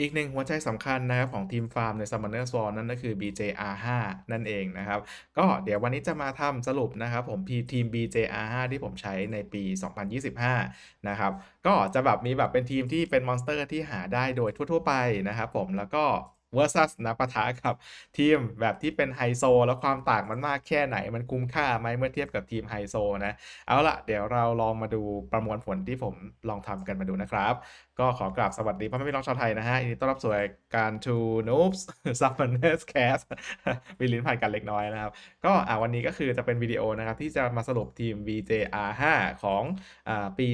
อีกหนึ่งหัวใจสำคัญนะครับของทีมฟาร์มใน Summoner Swarm นั่นก็คือ BJR5 นั่นเองนะครับ ก็เดี๋ยววันนี้จะมาทำสรุปนะครับผมทีม BJR5 ที่ผมใช้ในปี 2025 นะครับก็จะแบบมีแบบเป็นทีมที่เป็นมอนสเตอร์ที่หาได้โดยทั่วๆไปนะครับผมแล้วก็ versus นะปะทะกับทีมแบบที่เป็นไฮโซ แล้วความต่างมันมากแค่ไหน มันคุ้มค่าไหมเมื่อเทียบกับทีมไฮโซนะ เอาละเดี๋ยวเราลองมาดูประมวลผลที่ผมลองทำกันมาดูนะครับก็ขอกราบสวัสดีพ่อแม่พี่น้องชาวไทยนะฮะยินดีต้อนรับสู่รายการ To Noobs Summoners Cast มีลิ้นผ่านกันเล็กน้อยนะครับ ก็อ่าวันนี้ก็คือจะเป็นวิดีโอนะครับ ที่จะมาสรุปทีม VJR5 ของอ่าปี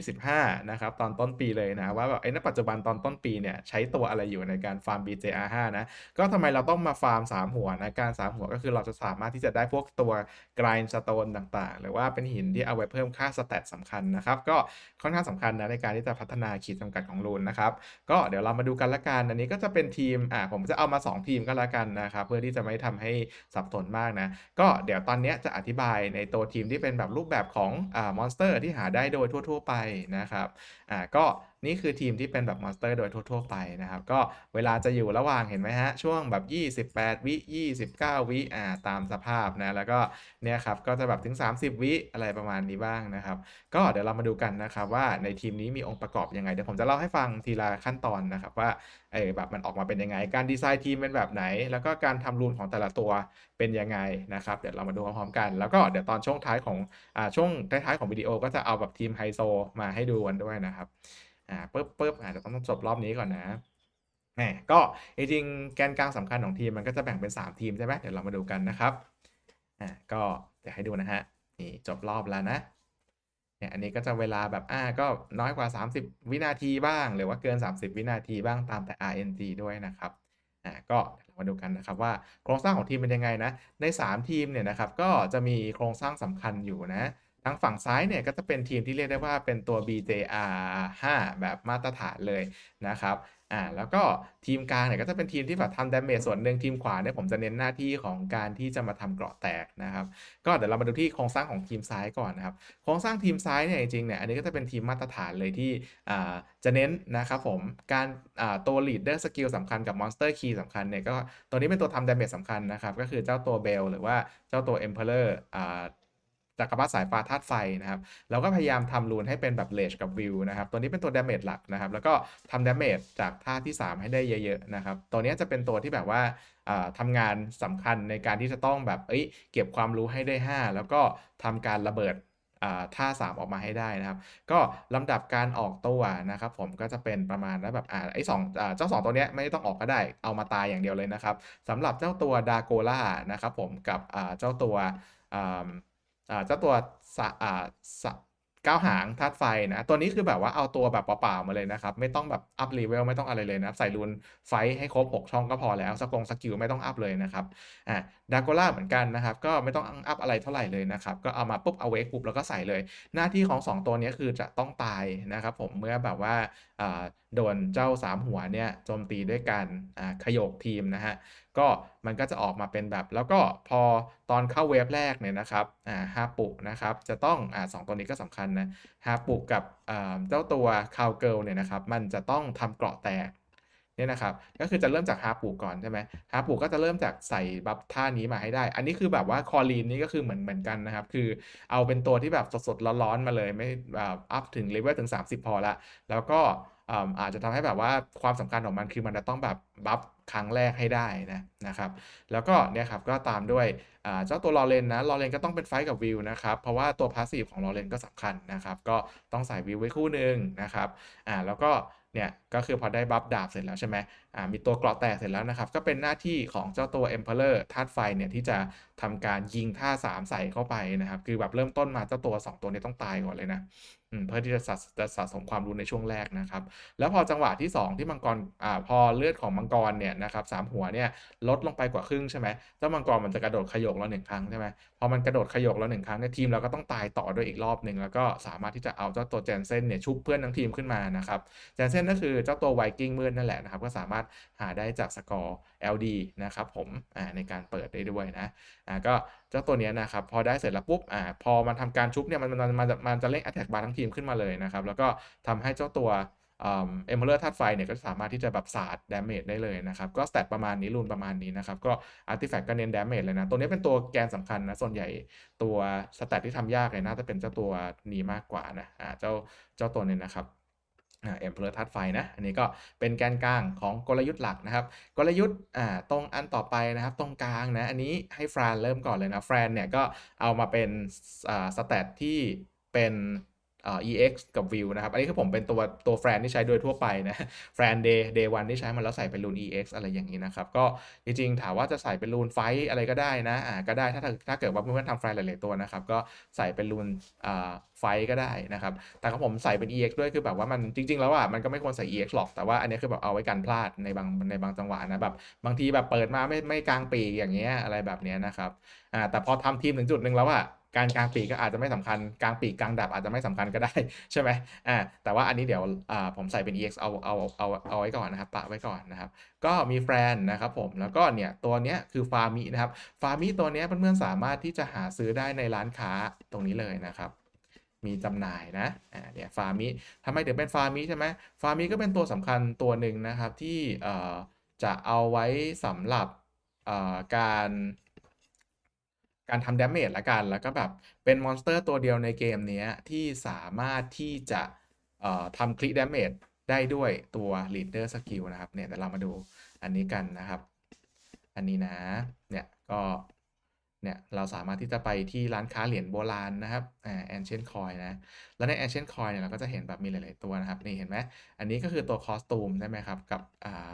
2025 นะครับ ตอนต้นปีเลยนะ ว่าแบบไอ้ณปัจจุบันตอนต้นปีเนี่ยใช้ตัวอะไรอยู่ในการฟาร์ม BJR5 นะ ก็ทำไมเราต้องมาฟาร์ม 3 หัวนะ การ 3 หัวก็คือเราจะสามารถที่จะได้พวกตัว grind stone ต่างๆ หรือว่าเป็นหินที่เอาไว้เพิ่มค่าสเตตสำคัญนะครับก็ค่อนข้างสำคัญนะในการที่จะพัฒนาขีดจำกัดของรูนนะครับ ก็เดี๋ยวเรามาดูกันละกัน อันนี้ก็จะเป็นทีม อ่า ผมจะเอามา 2 ทีมก็แล้วกันนะครับ เพื่อที่จะไม่ทำให้สับสนมากนะ ก็เดี๋ยวตอนนี้จะอธิบายในตัวทีมที่เป็นแบบรูปแบบของ อ่ามอนสเตอร์ที่หาได้โดยทั่ว ๆ ไปนะครับ อ่า ก็ นี่คือทีมที่เป็นแบบมอนสเตอร์โดยทั่วๆไปนะครับ ก็เวลาจะอยู่ระหว่างเห็นไหมฮะ ช่วงแบบ 28 วิ 29 วิอ่าตามสภาพนะ แล้วก็เนี่ยครับ ก็จะแบบถึง 30 วิอะไรประมาณนี้บ้างนะครับ ก็เดี๋ยวเรามาดูกันนะครับว่าในทีมนี้มีองค์ประกอบยังไง เดี๋ยวผมจะเล่าให้ฟังทีละขั้นตอนนะครับว่าเออแบบมันออกมาเป็นยังไง การดีไซน์ทีมเป็นแบบไหน แล้วก็การทำรูนของแต่ละตัวเป็นยังไงนะครับ เดี๋ยวเรามาดูพร้อมๆกัน แล้วก็เดี๋ยวตอนช่วงท้ายของอ่าช่วงท้ายๆของวิดีโอก็จะเอาแบบทีมไฮโซมาให้ดูกันด้วยนะครับ อ่าปึ๊บปึ๊บอาจจะต้องจบรอบนี้ก่อนนะแหมก็จริงๆแกนกลางสำคัญของทีมมันก็จะแบ่งเป็น 3 ทีมใช่ไหมเดี๋ยวเรามาดูกันนะครับอ่าก็เดี๋ยวให้ดูนะฮะนี่จบรอบแล้วนะเนี่ยอันนี้ก็จะเวลาแบบอ่าก็น้อยกว่า 30 วินาทีบ้าง หรือว่าเกิน 30 วินาทีบ้างตามแต่ RNG ด้วยนะครับอ่าก็เรามาดูกันนะครับว่าโครงสร้างของทีมเป็นยังไงนะใน 3 ทีมเนี่ยนะครับก็จะมีโครงสร้างสำคัญอยู่นะ ทางฝั่งซ้ายเนี่ยก็จะเป็นทีมที่เรียกได้ว่าเป็นตัว BJR5 แบบมาตรฐานเลยนะครับอ่าแล้วก็ทีมกลางเนี่ยก็จะเป็นทีมที่แบบทำดาเมจส่วนหนึ่งทีมขวาเนี่ยผมจะเน้นหน้าที่ของการที่จะมาทำเกราะแตกนะครับก็เดี๋ยวเรามาดูที่โครงสร้างของทีมซ้ายก่อนนะครับโครงสร้างทีมซ้ายเนี่ยจริงๆเนี่ยอันนี้ก็จะเป็นทีมมาตรฐานเลยที่อ่าจะเน้นนะครับผมการอ่าตัว leader skill สำคัญกับ monster key สำคัญเนี่ยก็ตัวนี้เป็นตัวทำดาเมจสำคัญนะครับก็คือเจ้าตัวเบลหรือว่าเจ้าตัว emperor อ่า จักรพรรดิสายฟ้าธาตุไฟนะครับเราก็พยายามทำรูนให้เป็นแบบเลชกับวิวนะครับตัวนี้เป็นตัวดาเมจหลักนะครับแล้วก็ทำดาเมจจากท่าที่ 3 ให้ได้เยอะๆนะครับตัวนี้จะเป็นตัวที่แบบว่าทำงานสำคัญในการที่จะต้องแบบเอ้ยเก็บความรู้ให้ได้ 5 แล้วก็ทำการระเบิดท่า 3 ออกมาให้ได้นะครับ ก็ลำดับการออกตัวนะครับ ผมก็จะเป็นประมาณแล้วแบบอ่าไอ้สองเจ้า 2 ตัวเนี้ยไม่ต้องออกก็ได้เอามาตายอย่างเดียวเลยนะครับสำหรับเจ้าตัวดาโกล่านะครับผมกับเจ้าตัว เจ้าตัวสะอ่าสะก้าวหางธาตุไฟนะ ตัวนี้คือแบบว่าเอาตัวแบบเปล่าๆมาเลยนะครับ ไม่ต้องแบบอัพเลเวลไม่ต้องอะไรเลยนะใส่รูนไฟให้ครบ 6 ช่องก็พอแล้วสกงสกิลไม่ต้องอัพเลยนะครับอ่าดาโกล่าเหมือนกันนะครับ ก็ไม่ต้องอัพอะไรเท่าไหร่เลยนะครับ ก็เอามาปุ๊บเอาเวกปุ๊บแล้วก็ใส่เลย หน้าที่ของ 2 ตัวนี้คือจะต้องตายนะครับผมเมื่อแบบว่าอ่าโดนเจ้า3หัวเนี่ยโจมตีด้วยการขยกทีมนะฮะก็มันก็จะออกมาเป็นแบบ แล้วก็พอตอนเข้าเวฟแรกเนี่ยนะครับฮาปุนะครับจะต้องอสองตัวนี้ก็สำคัญนะฮาปุกับเจ้าตัวคาวเกิลเนี่ยนะครับมันจะต้องทำเกราะแตก เนี่ยนะครับก็คือจะเริ่มจากฮาปูก่อนใช่ไหมฮาปูก็จะเริ่มจากใส่บัฟท่านี้มาให้ได้ อันนี้คือแบบว่าคอลีนนี่ก็คือเหมือนเหมือนกันนะครับ คือเอาเป็นตัวที่แบบสดๆร้อนๆมาเลยไม่แบบอัพถึงเลเวลถึง 30 พอละ แล้วก็อาจจะทำให้แบบว่าความสำคัญของมันคือมันจะต้องแบบบัฟครั้งแรกให้ได้นะนะครับ แล้วก็เนี่ยครับก็ตามด้วยเจ้าตัวลอเรนนะลอเรนก็ต้องเป็นไฟกับวิวนะครับ เพราะว่าตัวพาสซีฟของลอเรนก็สำคัญนะครับ ก็ต้องใส่วิวไว้คู่หนึ่งนะครับอ่าแล้วก็เนี่ย ก็คือพอได้บัฟดาบเสร็จแล้วใช่ไหมอ่ามีตัวเกราะแตกเสร็จแล้วนะครับ ก็เป็นหน้าที่ของเจ้าตัว Emperor ธาตุไฟเนี่ยที่จะทำการยิงท่า 3 ใส่เข้าไปนะครับ คือแบบเริ่มต้นมาเจ้าตัว 2 ตัวนี้ต้องตายก่อนเลยนะเพื่อที่จะสะจะสะสมความรู้ในช่วงแรกนะครับ แล้วพอจังหวะที่ 2 ที่มังกรอ่าพอเลือดของมังกรเนี่ยนะครับสามหัวเนี่ยลดลงไปกว่าครึ่งใช่ไหมเจ้ามังกรมันจะกระโดดขยกเราหนึ่งครั้งใช่ไหมพอมันกระโดดขยกเราหนึ่งครั้งเนี่ยทีมเราก็ต้องตายต่อด้วยอีกรอบหนึ่งแล้วก็สามารถที่จะเอาเจ้าตัวแจนเซนเนี่ยชุบเพื่อนทั้งทีมขึ้นมานะครับแจนเซนก็คือเจ้าตัวไวกิ้งมืดนั่นแหละนะครับ ก็สามารถหาได้จากสกอร์ LD นะครับผมในการเปิดได้ด้วยนะอ่าก็เจ้าตัวนี้นะครับพอได้เสร็จแล้วปุ๊บอ่าพอมันทำการชุบเนี่ยมันมันมันมันจะเร่ง attack bar ทั้งทีมขึ้นมาเลยนะครับ แล้วก็ทำให้เจ้าตัวเอ็มเพลอร์ธาตุไฟเนี่ยก็สามารถที่จะแบบสาดดาเมจได้เลยนะครับ ก็สเตตประมาณนี้รูนประมาณนี้นะครับ ก็อาร์ติแฟกต์ก็เน้นดาเมจเลยนะ ตัวนี้เป็นตัวแกนสำคัญนะ ส่วนใหญ่ตัวสเตตที่ทำยากเลยน่าจะเป็นเจ้าตัวนี้มากกว่านะอ่าเจ้าเจ้าตัวนี้นะครับ เอ็มเพลอร์ธาตุไฟนะ อันนี้ก็เป็นแกนกลางของกลยุทธ์หลักนะครับ กลยุทธ์ตรงอันต่อไปนะครับ ตรงกลางนะ อันนี้ให้ฟรานเริ่มก่อนเลยนะ ฟรานเนี่ยก็เอามาเป็นสเตตที่เป็น EX กับ View นะครับ อันนี้คือผมเป็นตัวตัวแฟนที่ใช้โดยทั่วไปนะแฟน Day Day 1ที่ใช้มันแล้วใส่เป็นรูน EX อะไรอย่างนี้นะครับ ก็จริงๆ ถามว่าจะใส่เป็นรูนไฟอะไรก็ได้นะอ่าก็ได้ถ้าถ้าเกิดว่าเพื่อนๆทำแฟนหลายๆตัวนะครับ ก็ใส่เป็นรูนอ่าไฟก็ได้นะครับ แต่ของผมใส่เป็น EX ด้วยคือแบบว่ามันจริง ๆ แล้วอะมันก็ไม่ควรใส่ EX หรอก แต่ว่าอันนี้คือแบบเอาไว้กันพลาดในบางในบางจังหวะนะแบบบางทีแบบเปิดมาไม่ไม่กลางปีอย่างเงี้ยอะไรแบบเนี้ยนะครับอ่าแต่พอทำทีมถึงจุดหนึ่งแล้วอะ การกลางปีกก็อาจจะไม่สำคัญกลางปีกกลางดับอาจจะไม่สำคัญก็ได้ใช่ไหมอ่าแต่ว่าอันนี้เดี๋ยวอ่าผมใส่เป็น EX เอาเอาเอาเอาไว้ก่อนนะครับปะไว้ก่อนนะครับ ก็มีแฟนนะครับผมแล้วก็เนี่ยตัวเนี้ยคือฟาร์มินะครับฟาร์มิตัวเนี้ยเพื่อนๆสามารถที่จะหาซื้อได้ในร้านค้าตรงนี้เลยนะครับมีจำหน่ายนะ อ่า เนี่ย ฟาร์มิทำไมถึงเป็นฟาร์มิใช่ไหมฟาร์มิก็เป็นตัวสำคัญตัวหนึ่งนะครับที่ เอ่อ จะเอาไว้สำหรับ เอ่อ การ การทำดาเมจละกัน แล้วก็แบบเป็นมอนสเตอร์ตัวเดียวในเกมนี้ที่สามารถที่จะทำคลิกดาเมจได้ด้วยตัว leader skill นะครับ เนี่ยเดี๋ยวเรามาดูอันนี้กันนะครับ อันนี้นะ เนี่ยก็เนี่ยเราสามารถที่จะไปที่ร้านค้าเหรียญโบราณนะครับอ่า ancient coin นะ แล้วใน ancient coin เนี่ยเราก็จะเห็นแบบมีหลาย ๆ ตัวนะครับ นี่เห็นไหมอันนี้ก็คือตัวคอสตูมใช่ไหมครับ กับอ่า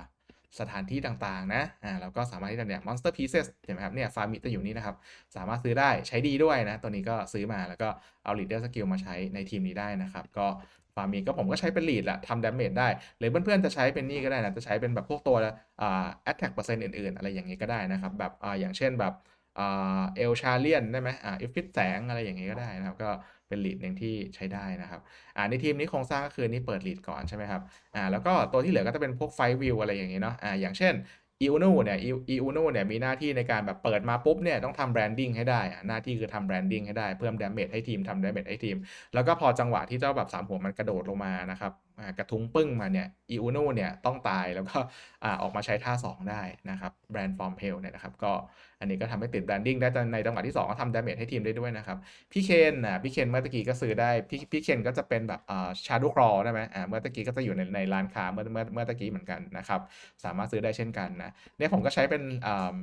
สถานที่ต่างๆนะอ่าเราก็สามารถที่จะเนี่ย monster pieces เห็นไหมครับเนี่ยฟาร์มิจะอยู่นี่นะครับ สามารถซื้อได้ใช้ดีด้วยนะ ตัวนี้ก็ซื้อมาแล้วก็เอา leader skill มาใช้ในทีมนี้ได้นะครับ ก็ฟาร์มีก็ผมก็ใช้เป็น lead แหละทำ damage ได้ หรือเพื่อนๆจะใช้เป็นนี่ก็ได้นะ จะใช้เป็นแบบพวกตัวอ่า attack เปอร์เซ็นต์อื่นๆ อะไรอย่างนี้ก็ได้นะครับ แบบอ่าอย่างเช่นแบบอ่าเอลชาเลียนได้ไหมอ่าเอฟฟิตแสงอะไรอย่างงี้ก็ได้นะครับก็ เป็นลีดหนึ่งที่ใช้ได้นะครับอ่าในทีมนี้โครงสร้างก็คือนี่เปิดลีดก่อนใช่ไหมครับอ่าแล้วก็ตัวที่เหลือก็จะเป็นพวกไฟวิวอะไรอย่างนี้เนาะอ่าอย่างเช่นอีอูนูเนี่ยอีอูนูเนี่ยมีหน้าที่ในการแบบเปิดมาปุ๊บเนี่ยต้องทำแบรนดิ้งให้ได้หน้าที่คือทำแบรนดิ้งให้ได้เพิ่มดาเมจให้ทีมทำดาเมจให้ทีม แล้วก็พอจังหวะที่เจ้าแบบสามหัวมันกระโดดลงมานะครับ กระทุ้งปึ้งมาเนี่ยอีอูนูเนี่ยต้องตายแล้วก็ออกมาใช้ท่า 2 ได้นะครับแบรนด์ฟอร์มเฮลเนี่ยนะครับก็อันนี้ก็ทำให้ติดแบรนดิ้งได้ในจังหวะที่ 2 ก็ทำดาเมจให้ทีมได้ด้วยนะครับพี่เคนนะพี่เคนเมื่อตะกี้ก็ซื้อได้พี่พี่เคนก็จะเป็นแบบชาร์ดูครอได้ไหมอ่าเมื่อตะกี้ก็จะอยู่ในในร้านค้าเมื่อเมื่อเมื่อตะกี้เหมือนกันนะครับสามารถซื้อได้เช่นกันนะเนี่ยผมก็ใช้เป็น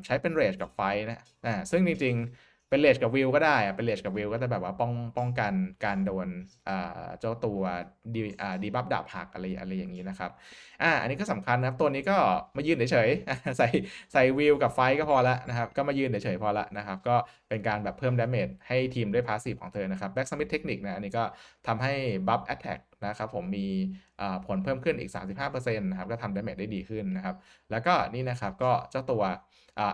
ใช้เป็นเรจกับไฟนะอ่าซึ่งจริงๆ เป็นเลจกับวิวก็ได้อะเป็นเลจกับวิวก็จะแบบว่าป้องป้องกันการโดนเจ้าตัวดีอ่าดีบัฟดาบหักอะไรอะไรอย่างนี้นะครับอ่าอันนี้ก็สำคัญนะครับ ตัวนี้ก็มายืนเฉยๆใส่ใส่วิวกับไฟก็พอละนะครับ ก็มายืนเฉยๆพอละนะครับ ก็เป็นการแบบเพิ่มดาเมจให้ทีมด้วยพาสซีฟของเธอนะครับแบ็กสมิธเทคนิคนะอันนี้ก็ทำให้บัฟแอตแทกนะครับผมมีผลเพิ่มขึ้นอีก 35%นะครับก็ทำดาเมจได้ดีขึ้นนะครับ แล้วก็นี่นะครับก็เจ้าตัว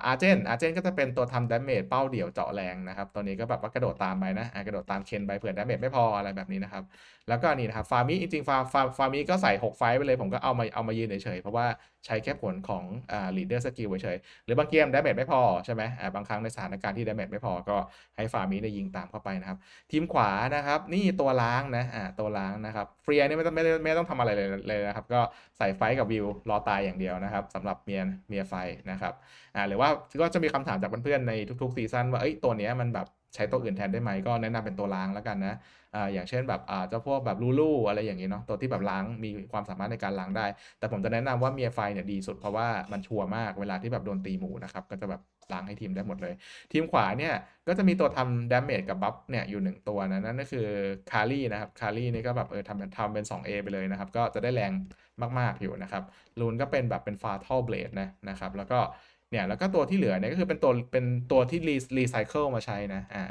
อาร์เจนอาร์เจนก็จะเป็นตัวทำดาเมจเป้าเดี่ยวเจาะแรงนะครับตัวนี้ก็แบบว่ากระโดดตามไปนะกระโดดตามเคนไปเผื่อดาเมจไม่พออะไรแบบนี้นะครับ แล้วก็นี่นะครับฟาร์มีจริงๆฟาฟาฟาร์มีก็ใส่ 6 ไฟต์ไปเลยผมก็เอามาเอามายืนเฉยๆเพราะว่า ใช้แค่ผลของอ่าลีดเดอร์สกิลเฉยๆหรือบางเกมดาเมจไม่พอใช่ไหมอ่าบางครั้งในสถานการณ์ที่ดาเมจไม่พอก็ให้ฟาร์มีได้ยิงตามเข้าไปนะครับ ทีมขวานะครับ นี่ตัวล้างนะอ่าตัวล้างนะครับเฟรียนี่ไม่ต้องไม่ได้ไม่ต้องทำอะไรเลยเลยนะครับ ก็ใส่ไฟกับวิวรอตายอย่างเดียวนะครับสำหรับเมียเมียไฟนะครับอ่าหรือว่าก็จะมีคำถามจากเพื่อนๆในทุกๆซีซั่นว่าเอ้ยตัวเนี้ยมันแบบ ใช้ตัวอื่นแทนได้ไหมก็แนะนำเป็นตัวล้างแล้วกันนะอ่าอย่างเช่นแบบอ่าเจ้าพวกแบบลูลูอะไรอย่างนี้เนาะตัวที่แบบล้างมีความสามารถในการล้างได้ แต่ผมจะแนะนำว่าเมียไฟเนี่ยดีสุดเพราะว่ามันชัวร์มากเวลาที่แบบโดนตีหมูนะครับก็จะแบบล้างให้ทีมได้หมดเลย ทีมขวาเนี่ยก็จะมีตัวทำดาเมจกับบัฟเนี่ยอยู่ 1 ตัวนะนั่นก็คือคารีนะครับคารีนี่ก็แบบเออทำทำเป็น 2A ไปเลยนะครับ ก็จะได้แรงมาก ๆ อยู่นะครับลูนก็เป็นแบบเป็นฟาทัลเบลดนะนะครับ แล้วก็ เนี่ยแล้วก็ตัวที่เหลือเนี่ยก็คือเป็นตัวเป็นตัวที่รีรีไซเคิลมาใช้นะอ่า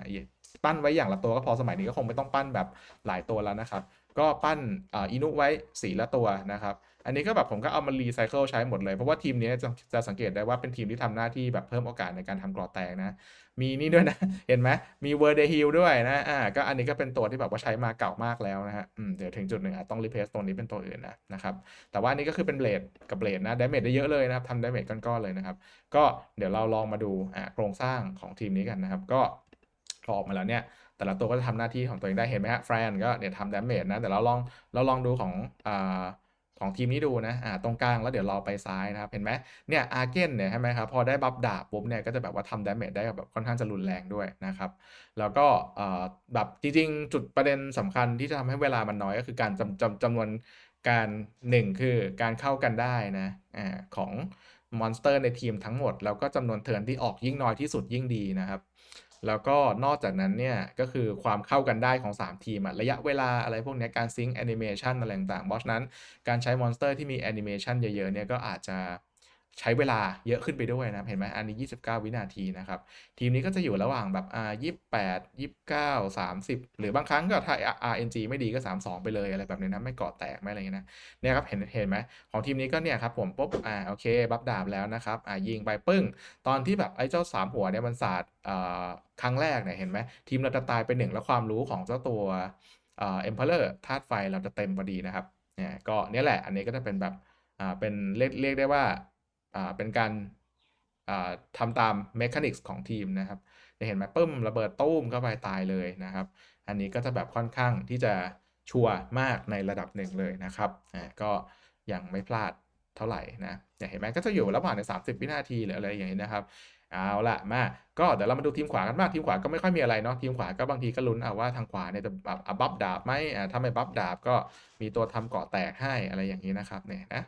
ปั้นไว้อย่างละตัวก็พอสมัยนี้ก็คงไม่ต้องปั้นแบบหลายตัวแล้วนะครับ ก็ปั้นอ่าอินุไว้สีละตัวนะครับ อันนี้ก็แบบผมก็เอามารีไซเคิลใช้หมดเลย เพราะว่าทีมนี้จะจะสังเกตได้ว่าเป็นทีมที่ทำหน้าที่แบบเพิ่มโอกาสในการทำกรอแตกนะ มีนี่ด้วยนะ เห็นไหมมีเวอร์เดฮิลด้วยนะอ่าก็อันนี้ก็เป็นตัวที่แบบว่าใช้มาเก่ามากแล้วนะฮะอืมเดี๋ยวถึงจุดหนึ่งอาจต้องรีเพลซตัวนี้เป็นตัวอื่นนะนะครับแต่ว่านนี้ก็คือเป็นเบลดกับเบลดนะดาเมจได้เยอะเลยนะครับทำดาเมจก้อนๆเลยนะครับ ก็เดี๋ยวเราลองมาดูอ่าโครงสร้างของทีมนี้กันนะครับก็พอออกมาแล้วเนี่ยแต่ละตัวก็จะทำหน้าที่ของตัวเองได้เห็นไหมฮะแฟรนก็เนี่ยทำดาเมจนะแต่เราลองเราลองดูของอ่า ของทีมนี้ดูนะอ่าตรงกลางแล้วเดี๋ยวเราไปซ้ายนะครับ เห็นไหมเนี่ยอาร์เกนเนี่ยใช่ไหมครับพอได้บัฟดาบปุ๊บเนี่ยก็จะแบบว่าทำดาเมจได้แบบค่อนข้างจะรุนแรงด้วยนะครับ แล้วก็อ่อแบบจริงๆ จุดประเด็นสำคัญที่จะทำให้เวลามันน้อยก็คือการจำจำจำนวนการหนึ่งคือการเข้ากันได้นะอ่าของมอนสเตอร์ในทีมทั้งหมด แล้วก็จำนวนเทิร์นที่ออกยิ่งน้อยที่สุดยิ่งดีนะครับ แล้วก็นอกจากนั้นเนี่ย ก็คือความเข้ากันได้ของ 3 ทีมอะระยะเวลาอะไรพวกนี้การซิงค์แอนิเมชันอะไรต่างๆเพราะฉะนั้นการใช้มอนสเตอร์ที่มีแอนิเมชันเยอะๆเนี่ยก็อาจจะ ใช้เวลาเยอะขึ้นไปด้วยนะ เห็นไหมอันนี้ 29 วินาทีนะครับ ทีมนี้ก็จะอยู่ระหว่างแบบอ่า28 29 30 หรือบางครั้งก็ถ้า RNG ไม่ดีก็ 32 ไปเลยอะไรแบบนี้นะ ไม่เกาะแตกไม่อะไรเงี้ยนะ เนี่ยครับ เห็นเห็นไหมของทีมนี้ก็เนี่ยครับผมปุ๊บ อ่า โอเค บัฟดาบแล้วนะครับ อ่า ยิงไปปึ้ง ตอนที่แบบไอ้เจ้าสามหัวเนี่ยมันสาดเอ่อครั้งแรกเนี่ย เห็นไหมทีมเราจะตายไปหนึ่งแล้วความรู้ของเจ้าตัวเอ่อ Emperor ธาตุไฟเราจะเต็มพอดีนะครับ เนี่ย ก็เนี่ยแหละ อันนี้ก็จะเป็นแบบ อ่า เป็นเรียกเรียกได้ว่า เป็นการอ่าทำตามเมคานิกส์ของทีมนะครับจะเห็นไหมปึ้มระเบิดตุ้มเข้าไปตายเลยนะครับ อันนี้ก็จะแบบค่อนข้างที่จะชัวร์มากในระดับหนึ่งเลยนะครับอ่าก็ยังไม่พลาดเท่าไหร่นะเนี่ยเห็นไหมก็จะอยู่ระหว่างใน 30 วินาทีหรืออะไรอย่างนี้นะครับเอาละมาก็เดี๋ยวเรามาดูทีมขวากันบ้างทีมขวาก็ไม่ค่อยมีอะไรเนาะทีมขวาก็บางทีก็ลุ้นเอาว่าทางขวาเนี่ยจะแบบอะบัฟดาบไหมอ่าถ้าไม่บัฟดาบก็มีตัวทำเกาะแตกให้อะไรอย่างนี้นะครับเนี่ยนะ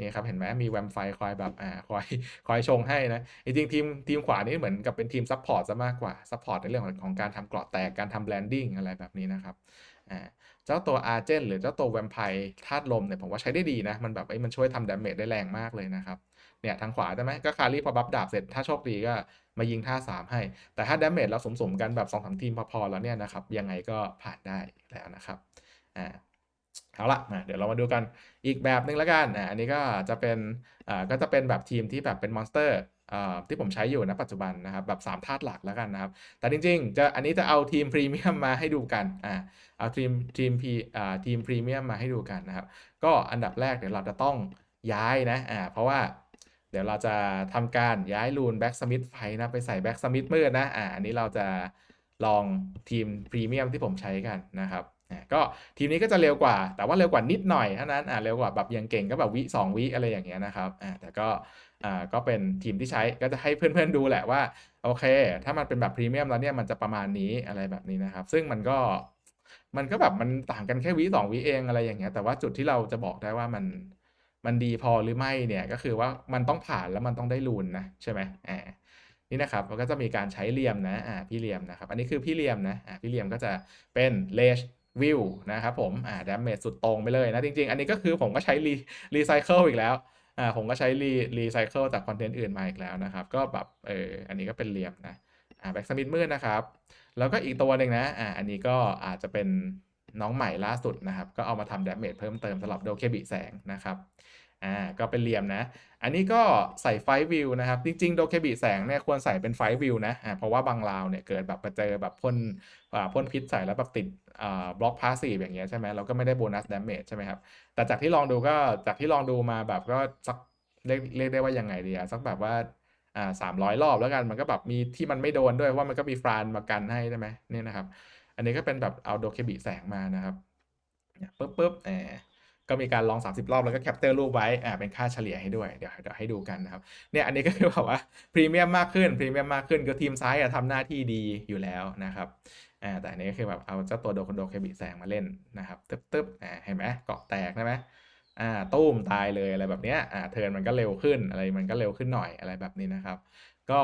นี่ครับเห็นไหมมีแวมไฟคอยแบบอ่าคอยคอยชงให้นะจริงๆทีมทีมขวานี่เหมือนกับเป็นทีมซัพพอร์ตซะมากกว่าซัพพอร์ตในเรื่องของของการทำเกราะแตกการทำแบรนดิ้งอะไรแบบนี้นะครับอ่าเจ้าตัวอาร์เจนหรือเจ้าตัวแวมไพร์ธาตุลมเนี่ยผมว่าใช้ได้ดีนะ มันแบบไอ้มันช่วยทำดาเมจได้แรงมากเลยนะครับเนี่ยทางขวาใช่ไหมก็คารีพอบัฟดาบเสร็จถ้าโชคดีก็มายิงท่า 3 ให้ แต่ถ้าดาเมจเราสมๆกันแบบ2อสทีมพอๆแล้วเนี่ยนะครับยังไงก็ผ่านได้แล้วนะครับอ่า เอาละมาเดี๋ยวเรามาดูกันอีกแบบหนึ่งแล้วกันอันนี้ก็จะเป็นอ่าก็จะเป็นแบบทีมที่แบบเป็นมอนสเตอร์ที่ผมใช้อยู่ณปัจจุบันนะครับแบบ 3 ธาตุหลักแล้วกันนะครับ แต่จริงๆ จะอันนี้จะเอาทีมพรีเมียมมาให้ดูกันอ่าเอาทีมทีมพีอ่าทีมพรีเมียมมาให้ดูกันนะครับ ก็อันดับแรกเดี๋ยวเราจะต้องย้ายนะอ่าเพราะว่าเดี๋ยวเราจะทำการย้ายรูนแบ็กสมิธไฟนะไปใส่แบ็กสมิธมืดนะอ่าอันนี้เราจะลองทีมพรีเมียมที่ผมใช้กันนะครับ ก็ทีมนี้ก็จะเร็วกว่า แต่ว่าเร็วกว่านิดหน่อยเท่านั้นอ่าเร็วกว่าแบบยังเก่งก็แบบวิสองวิอะไรอย่างเงี้ยนะครับอ่าแต่ก็อ่าก็เป็นทีมที่ใช้ก็จะให้เพื่อนๆดูแหละว่าโอเค ถ้ามันเป็นแบบพรีเมียมแล้วเนี่ยมันจะประมาณนี้อะไรแบบนี้นะครับ ซึ่งมันก็มันก็แบบมันต่างกันแค่วิสองวิเองอะไรอย่างเงี้ย แต่ว่าจุดที่เราจะบอกได้ว่ามันมันดีพอหรือไม่เนี่ยก็คือว่ามันต้องผ่านแล้วมันต้องได้รูนนะใช่ไหมอ่านี่นะครับมันก็จะมีการใช้เหลี่ยมนะอ่าพี่เหลี่ยมนะครับ อันนี้คือพี่เหลี่ยมนะอ่าพี่เหลี่ยมก็จะเป็นเลช วิวนะครับผมอ่าดาเมจสุดตรงไปเลยนะจริง ๆ อันนี้ก็คือผมก็ใช้รีรีไซเคิลอีกแล้วอ่าผมก็ใช้รีรีไซเคิลจากคอนเทนต์อื่นมาอีกแล้วนะครับ ก็แบบเอออันนี้ก็เป็นเหลี่ยมนะอ่าแบ็กสมิธมืดนะครับ แล้วก็อีกตัวหนึ่งนะอ่าอันนี้ก็อาจจะเป็นน้องใหม่ล่าสุดนะครับ ก็เอามาทำดาเมจเพิ่มเติมสำหรับโดเคบิแสงนะครับ อ่าก็เป็นเหลี่ยมนะ อันนี้ก็ใส่ไฟวิวนะครับ จริงๆ โดเคบิแสงเนี่ยควรใส่เป็นไฟวิวนะอ่าเพราะว่าบางราวเนี่ยเกิดแบบไปเจอแบบพ่นอ่าพ่นพิษใส่แล้วแบบติดอ่าบล็อกพาสซีฟอย่างเงี้ยใช่ไหมเราก็ไม่ได้โบนัสดาเมจใช่ไหมครับ แต่จากที่ลองดูก็จากที่ลองดูมาแบบก็สักเรียกเรียกได้ว่ายังไงดีอะสักแบบว่าอ่าสามร้อยรอบแล้วกันมันก็แบบมีที่มันไม่โดนด้วยว่ามันก็มีฟรานมากันให้ใช่ไหมนี่นะครับ อันนี้ก็เป็นแบบเอาโดเคบิแสงมานะครับปึ๊บปึ๊บแหม ก็มีการลอง 30 รอบแล้วก็แคปเจอร์รูปไว้อ่าเป็นค่าเฉลี่ยให้ด้วยเดี๋ยวเดี๋ยวให้ดูกันนะครับเนี่ยอันนี้ก็คือแบบว่าพรีเมียมมากขึ้นพรีเมียมมากขึ้นก็ทีมซ้ายอะทำหน้าที่ดีอยู่แล้วนะครับอ่าแต่อันนี้ก็คือแบบเอาเจ้าตัวโดคอนโดเคบิแสงมาเล่นนะครับตึ๊บตึ๊บอ่าเห็นไหมเกาะแตกใช่ไหมอ่าตุ้มตายเลยอะไรแบบเนี้ยอ่าเทิร์นมันก็เร็วขึ้นอะไรมันก็เร็วขึ้นหน่อยอะไรแบบนี้นะครับ ก็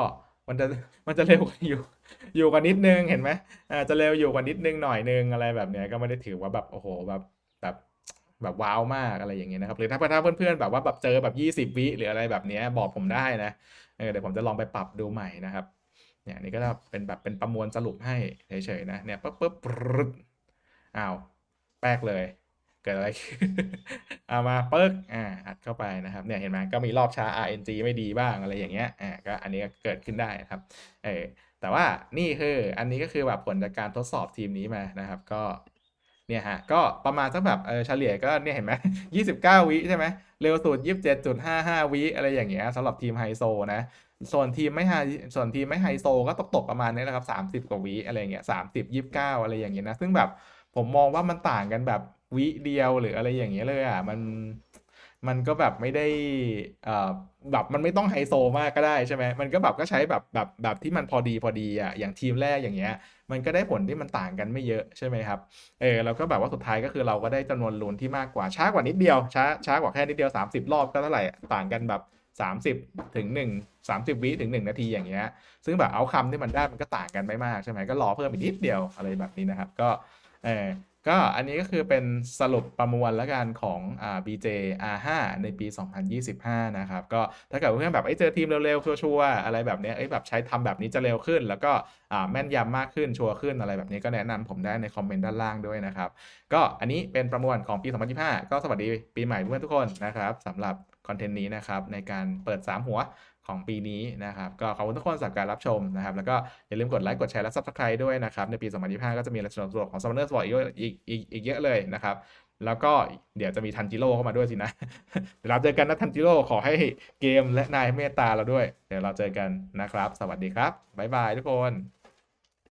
มันจะมันจะเร็วกว่าอยู่อยู่กว่านิดนึงเห็นไหมอ่าจะเร็วอยู่กว่านิดนึงหน่อยนึงอะไรแบบเนี้ยก็ไม่ได้ถือว่าแบบโอ้โหแบบ แบบว้าวมากอะไรอย่างเงี้ยนะครับหรือถ้าถ้าเพื่อนๆแบบว่าแบบเจอแบบ 20 วิหรืออะไรแบบเนี้ยบอกผมได้นะเเดี๋ยวผมจะลองไปปรับดูใหม่นะครับเนี่ยนี่ก็จะเป็นแบบเป็นประมวลสรุปให้เฉยๆนะเนี่ยปึ๊บปึ๊บปรึ๊ดอ้าวแป๊กเลย เกิดอะไรเอามาปึ๊กอ่าอัดเข้าไปนะครับเนี่ยเห็นไหมก็มีรอบช้า RNG ไม่ดีบ้างอะไรอย่างเงี้ยอ่าก็อันนี้ก็เกิดขึ้นได้นะครับเออแต่ว่านี่คืออันนี้ก็คือแบบผลจากการทดสอบทีมนี้มานะครับ ก็ เนี่ยฮะก็ประมาณสักแบบเออเฉลี่ยก็เนี่ยเห็นไหมยี่สิบเก้าวิใช่ไหมเร็วสุดยี่สิบเจ็ดจุดห้าห้าวิอะไรอย่างเงี้ยสำหรับทีมไฮโซนะส่วนทีมไม่ไฮส่วนทีมไม่ไฮโซก็ตกตกประมาณนี้แหละครับสามสิบกว่าวิอะไรเงี้ยสามสิบยี่สิบเก้าอะไรอย่างเงี้ยนะซึ่งแบบผมมองว่ามันต่างกันแบบวิเดียวหรืออะไรอย่างเงี้ยเลยอะมัน มันก็แบบไม่ได้เอ่อแบบมันไม่ต้องไฮโซมากก็ได้ใช่ไหมมันก็แบบก็ใช้แบบแบบแบบที่มันพอดีพอดีอะอย่างทีมแรกอย่างเงี้ย มันก็ได้ผลที่มันต่างกันไม่เยอะใช่ไหมครับเออเราก็แบบว่าสุดท้ายก็คือเราก็ได้จำนวนลูนที่มากกว่าช้ากว่านิดเดียวช้าช้ากว่าแค่นิดเดียว 30 รอบก็เท่าไหร่ต่างกันแบบ 30 ถึง 1 30 วิถึง 1 นาทีอย่างเงี้ยซึ่งแบบเอาคำที่มันได้มันก็ต่างกันไม่มากใช่ไหมก็รอเพิ่มอีกนิดเดียวอะไรแบบนี้นะครับ ก็เออ ก็อันนี้ก็คือเป็นสรุปประมวลแล้วกันของอ่า BJ R5 ในปี 2025 นะครับ ก็ถ้าเกิดเพื่อนแบบไอ้เจอทีมเร็วๆ ชัวร์ๆอะไรแบบเนี้ยเอ้แบบใช้ทำแบบนี้จะเร็วขึ้น แล้วก็อ่าแม่นยำมากขึ้นชัวร์ขึ้นอะไรแบบนี้ก็แนะนำผมได้ในคอมเมนต์ด้านล่างด้วยนะครับ ก็อันนี้เป็นประมวลของปี 2025 ก็สวัสดีปีใหม่เพื่อนทุกคนนะครับสำหรับคอนเทนต์นี้นะครับในการเปิด 3 หัว ของปีนี้นะครับ ก็ขอบคุณทุกคนสำหรับการรับชมนะครับ แล้วก็อย่าลืมกดไลค์กดแชร์และ Subscribe ด้วยนะครับ ในปี 2025 ก็จะมีอะไรสนุกๆของ Summoner Sport อีกเยอะอีกอีกอีกเยอะเลยนะครับ แล้วก็เดี๋ยวจะมีทันจิโร่เข้ามาด้วยสินะเดี๋ยวเราเจอกันนะทันจิโร่ขอให้เกมและนายเมตตาเราด้วย เดี๋ยวเราเจอกันนะครับ สวัสดีครับบ๊ายบายทุกคน